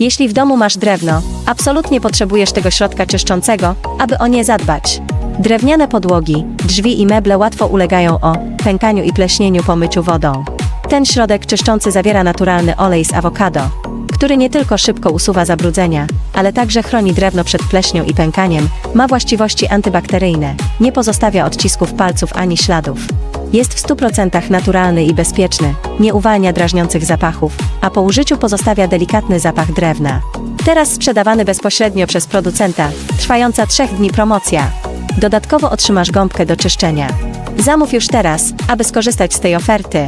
Jeśli w domu masz drewno, absolutnie potrzebujesz tego środka czyszczącego, aby o nie zadbać. Drewniane podłogi, drzwi i meble łatwo ulegają o pękaniu i pleśnieniu po myciu wodą. Ten środek czyszczący zawiera naturalny olej z awokado, który nie tylko szybko usuwa zabrudzenia, ale także chroni drewno przed pleśnią i pękaniem, ma właściwości antybakteryjne, nie pozostawia odcisków palców ani śladów. Jest w 100% naturalny i bezpieczny, nie uwalnia drażniących zapachów, a po użyciu pozostawia delikatny zapach drewna. Teraz sprzedawany bezpośrednio przez producenta, trwająca 3 dni promocja. Dodatkowo otrzymasz gąbkę do czyszczenia. Zamów już teraz, aby skorzystać z tej oferty.